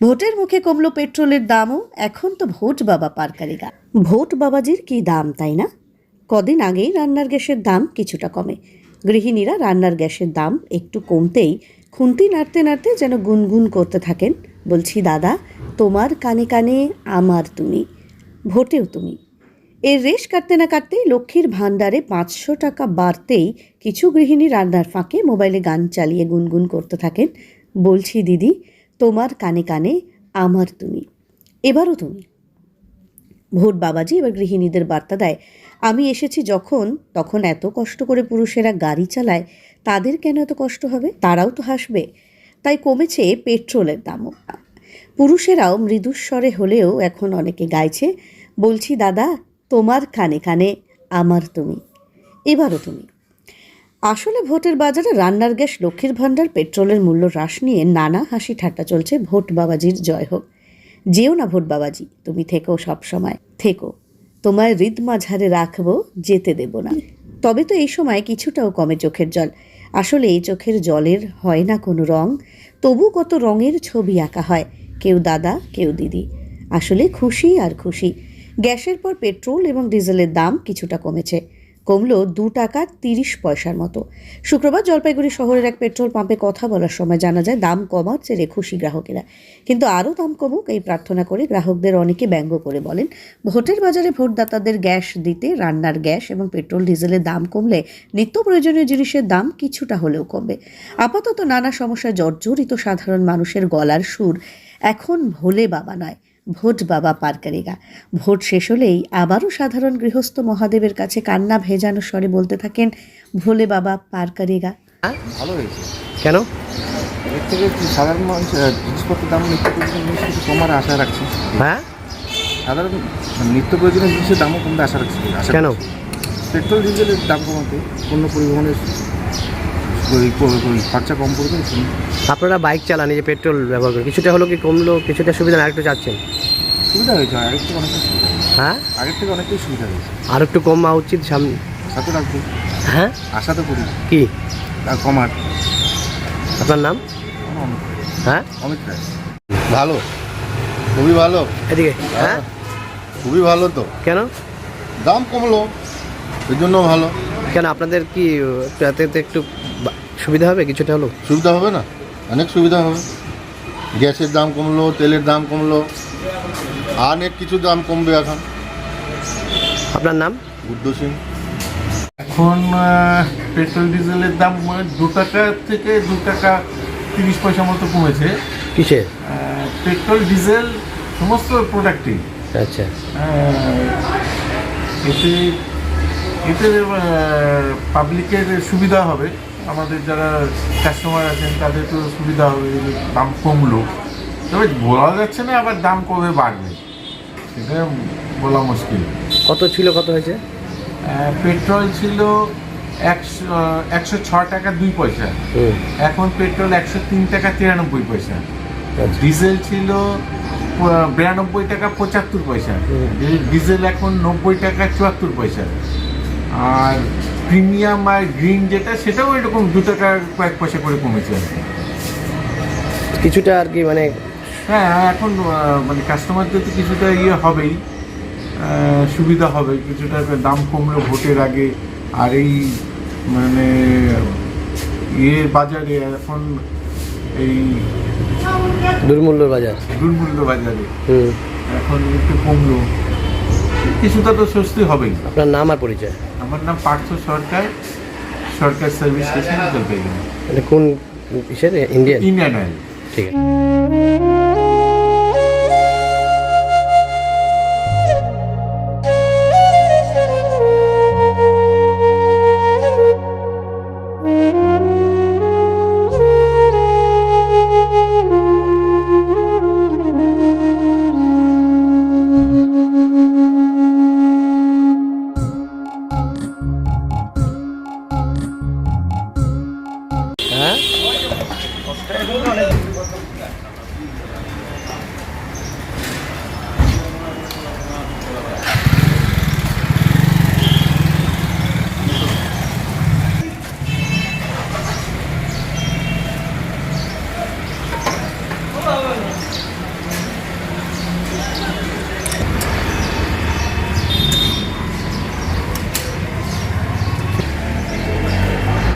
ভোটের মুখে কমলো পেট্রোলের দামও, এখন তো ভোট বাবা পারকারিগা। ভোট বাবাজির কি দাম, তাই না? কদিন আগেই রান্নার গ্যাসের দাম কিছুটা কমে। গৃহিণীরা রান্নার গ্যাসের দাম একটু কমতেই খুন্তি নাড়তে নাড়তে যেন গুনগুন করতে থাকেন। বলছি, দাদা, তোমার কানে কানে আমার তুমি, ভোটেও তুমি। এর রেশ কাটতে না কাটতেই লক্ষ্মীর ভাণ্ডারে পাঁচশো টাকা বাড়তেই কিছু গৃহিণী রান্নার ফাঁকে মোবাইলে গান চালিয়ে গুনগুন করতে থাকেন। বলছি, দিদি তোমার কানে কানে আমার তুমি। এবারও তুমি। ভোট বাবাজি এবার গৃহিণীদের বার্তা দেয়, আমি এসেছি যখন, তখন এত কষ্ট করে পুরুষেরা গাড়ি চালায়, তাদের কেন এত কষ্ট হবে? তারাও তো হাসবে। তাই কমেছে পেট্রোলের দামও। পুরুষেরাও মৃদুস্বরে হলেও এখন অনেকে গাইছে, বলছি দাদা, তোমার কানে কানে আমার তুমি। এবারও তুমি। আসলে ভোটের বাজারে রান্নার গ্যাস, লক্ষ্মীর ভাণ্ডার, পেট্রোলের মূল্য হ্রাস নিয়ে নানা হাসি ঠাট্টা চলছে ভোট বাবাজির জয় হোক। যেও না ভোট বাবাজি, তুমি থেকো সব সময়, থেকো। তোমায় হৃদ মাঝারে রাখব, যেতে দেব না। তবে তো এই সময় কিছুটাও কমে চোখের জল। আসলে এই চোখের জলের হয় না কোনো রং, তবু কত রঙের ছবি আঁকা হয়, কেউ দাদা, কেউ দিদি। আসলে খুশি আর খুশি। গ্যাসের পর পেট্রোল এবং ডিজেলের দাম কিছুটা কমেছে। কমলো দু টাকা তিরিশ পয়সার মতো। শুক্রবার জলপাইগুড়ি শহরের এক পেট্রোল পাম্পে কথা বলার সময় জানা যায়, দাম কমার চেয়ে খুশি গ্রাহকেরা। কিন্তু আরও দাম কমুক এই প্রার্থনা করে গ্রাহকদের অনেকে ব্যঙ্গ করে বলেন, ভোটের বাজারে ভোটদাতাদের গ্যাস দিতে, রান্নার গ্যাস এবং পেট্রোল, ডিজেলের দাম কমলে নিত্য প্রয়োজনীয় জিনিসের দাম কিছুটা হলেও কমবে। আপাতত নানা সমস্যায় জর্জরিত সাধারণ মানুষের গলার সুর এখন ভোলে বাবা নয়। ভোট বাবা পারকারিগা ভোট শেষ হলেই আবারও সাধারণ গৃহস্থ মহাদেবের কাছে কান্না ভেজানো স্বরে বলতে থাকেন ভোলে বাবা পারকারিগা ভালো হয়েছে। কেন? এর থেকে কি সাধারণ মানুষ জিনিসপত্রের দাম নিত্য প্রয়োজনীয় জিনিস কিছু কমার আশা রাখছি? হ্যাঁ? সাধারণ নিত্য প্রয়োজনীয় জিনিসের দামও কমতে আশা রাখছি। কেন? পেট্রোল ডিজেলের দাম কমাতে পণ্য পরিবহনের খরচা কম পড়বে আপনারা বাইক চালান এই যে পেট্রোল ব্যবহার করেন কিছুটা হলো কি কমলো কিছুটা সুবিধা না আরেকটু চাচ্ছেন? সুবিধা হয়েছে আগের থেকে অনেকটাই সুবিধা হ্যাঁ? আগের থেকে অনেকটাই সুবিধা হয়েছে। আর একটু কম উচিত সামনে আশা তো রাখব। হ্যাঁ? আশা তো করি। কি? কমার। আপনার নাম? হ্যাঁ? অমিত রায়। ভালো। খুবই ভালো। এদিকে হ্যাঁ? খুবই ভালো তো। কেন? দাম কমলো। এই জন্য ভালো। কেন আপনাদের কি একটু এতে একটু সুবিধা হবে কিছুটা হলো সুবিধা হবে না? অনেক সুবিধা হবে। গ্যাসের দাম কমলো তেলের দাম কমলো অনেক কিছু দাম কমবে এখন। আপনার নাম? বুদ্ধ সিং এখন পেট্রোল ডিজেলের দাম মানে দু টাকা থেকে দু টাকা তিরিশ পয়সা মতো কমেছে। কিসের? আহ, পেট্রোল ডিজেল সমস্ত প্রোডাক্টই আচ্ছা। এতে এতে পাবলিকের সুবিধা হবে। আমাদের যারা কাস্টমার আছেন তাদের তো সুবিধা হবে দাম কমলো। তবে বলা যাচ্ছে না আবার দাম কবে বাড়বে। সেটা বলা মুশকিল। কত ছিল কত হয়েছে? পেট্রোল ছিল একশো একশো ছ টাকা দুই পয়সা। এখন পেট্রোল একশো তিন টাকা তিরানব্বই পয়সা। আচ্ছা। ডিজেল ছিল বিরানব্বই টাকা পঁচাত্তর পয়সা। ডিজেল এখন নব্বই টাকা চুয়াত্তর পয়সা। আর প্রিমিয়াম আর গ্রিন যেটা সেটাও এরকম দু টাকা কয়েক পয়সা করে কমেছে আর কি। কিছুটা আর কি মানে হ্যাঁ এখন মানে কাস্টমারদের তো কিছুটা ইয়ে হবেই সুবিধা হবে কিছুটা দাম কমলো ভোটের আগে আর এই মানে ইয়ের বাজারে এখন এই দুর্মূল্য বাজার। দুর্মূল্য বাজারে এখন একটু কমলো কিছুটা তো স্বস্তি হবেই। আপনার নাম আর পরিচয়। আমার নাম পার্থ সরকার সরকার সার্ভিস স্টেশন জলপাইগুড়ি। কোন ইন্ডিয়ান? ইন্ডিয়ান অয়েল ঠিক আছে। 3-1